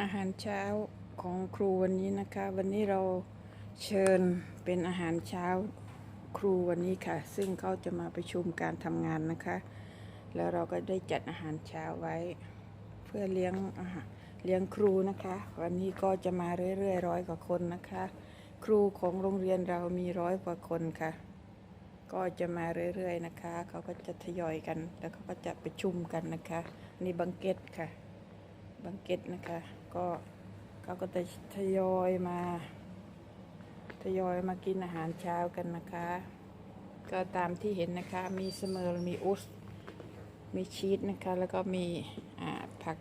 อาหารเช้าของครูวันนี้นะคะ วันนี้เราเชิญเป็นอาหารเช้าครูวันนี้ค่ะ ซึ่งเขาจะมาประชุมการทำงานนะคะ แล้วเราก็ได้จัดอาหารเช้าไว้ เพื่อเลี้ยงอาหารเลี้ยงครูนะคะ วันนี้ก็จะมาเรื่อยๆร้อยกว่าคนนะคะ ครูของโรงเรียนเรามีร้อยกว่าคนค่ะ ก็จะมาเรื่อยๆนะคะ เขาก็จะทยอยกัน แล้วเขาก็จะประชุมกันนะคะนี่บังเกตค่ะ บังเกตนะคะ ก็เขาก็จะทยอยมา ทยอยมากินอาหารเช้ากันนะคะ ก็ตามที่เห็นนะคะ มีเสมอมีอุสมีชีสนะคะ แล้วก็มีผัก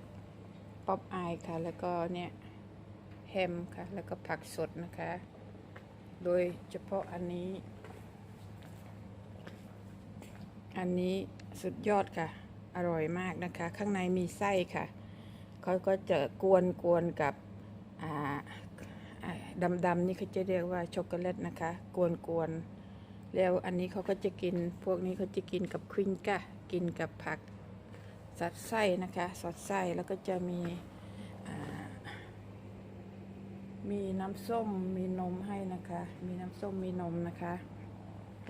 ป๊อปอายค่ะ แล้วก็เนี่ยแฮมค่ะ แล้วก็ผักสดนะคะ โดยเฉพาะอันนี้ อันนี้สุดยอดค่ะ อร่อยมากนะคะ ข้างในมีไส้ค่ะ เขาก็จะกวนกวนกับอ่าอ่าดำๆนี่เขาจะเรียกว่าช็อกโกแลตนะคะ กวนกวนแล้วอันนี้เขาก็จะกินพวกนี้เขาจะกินกับควินก้ากินกับผักสัดไส้นะคะสอดไส้แล้วก็จะมีมีน้ำส้มมีนมให้นะคะ มีน้ำส้มมีนมนะคะ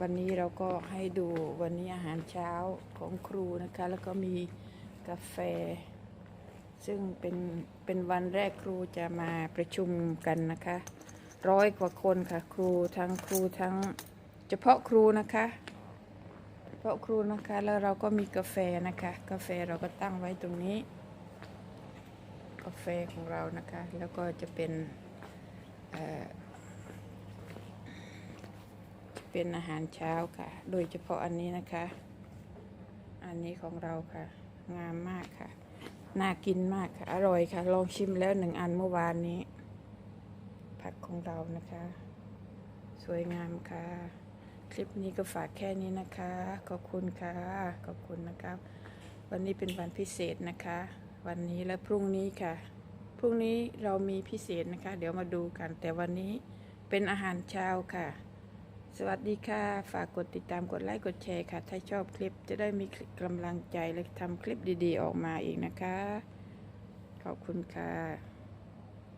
วันนี้เราก็ให้ดูวันนี้อาหารเช้าของครูนะคะ แล้วก็มีกาแฟ ซึ่งเป็นเป็นวันแรกครูจะมาประชุมกันนะคะ ร้อยกว่าคนค่ะ ครูทั้งครูทั้งเฉพาะครูนะคะเฉพาะครูนะคะแล้วเราก็มีกาแฟนะคะ กาแฟเราก็ตั้งไว้ตรงนี้ กาแฟของเรานะคะ แล้วก็จะเป็นเอ่อเป็นอาหารเช้าค่ะ โดยเฉพาะอันนี้นะคะ อันนี้ของเราค่ะ งามมากค่ะ น่ากินมากค่ะ อร่อยค่ะ ลองชิมแล้วหนึ่งอันเมื่อวานนี้ ผักของเรานะคะ สวยงามค่ะ คลิปนี้ก็ฝากแค่นี้นะคะ ขอบคุณค่ะ ขอบคุณนะครับ วันนี้เป็นวันพิเศษนะคะ วันนี้และพรุ่งนี้ค่ะ พรุ่งนี้เรามีพิเศษนะคะ เดี๋ยวมาดูกัน แต่วันนี้เป็นอาหารเช้าค่ะ สวัสดีค่ะ ฝากกดติดตามกดไลค์กดแชร์ค่ะ ถ้าชอบคลิปจะได้มีกำลังใจและทำคลิปดีๆ ออกมาอีกนะคะ ขอบคุณค่ะ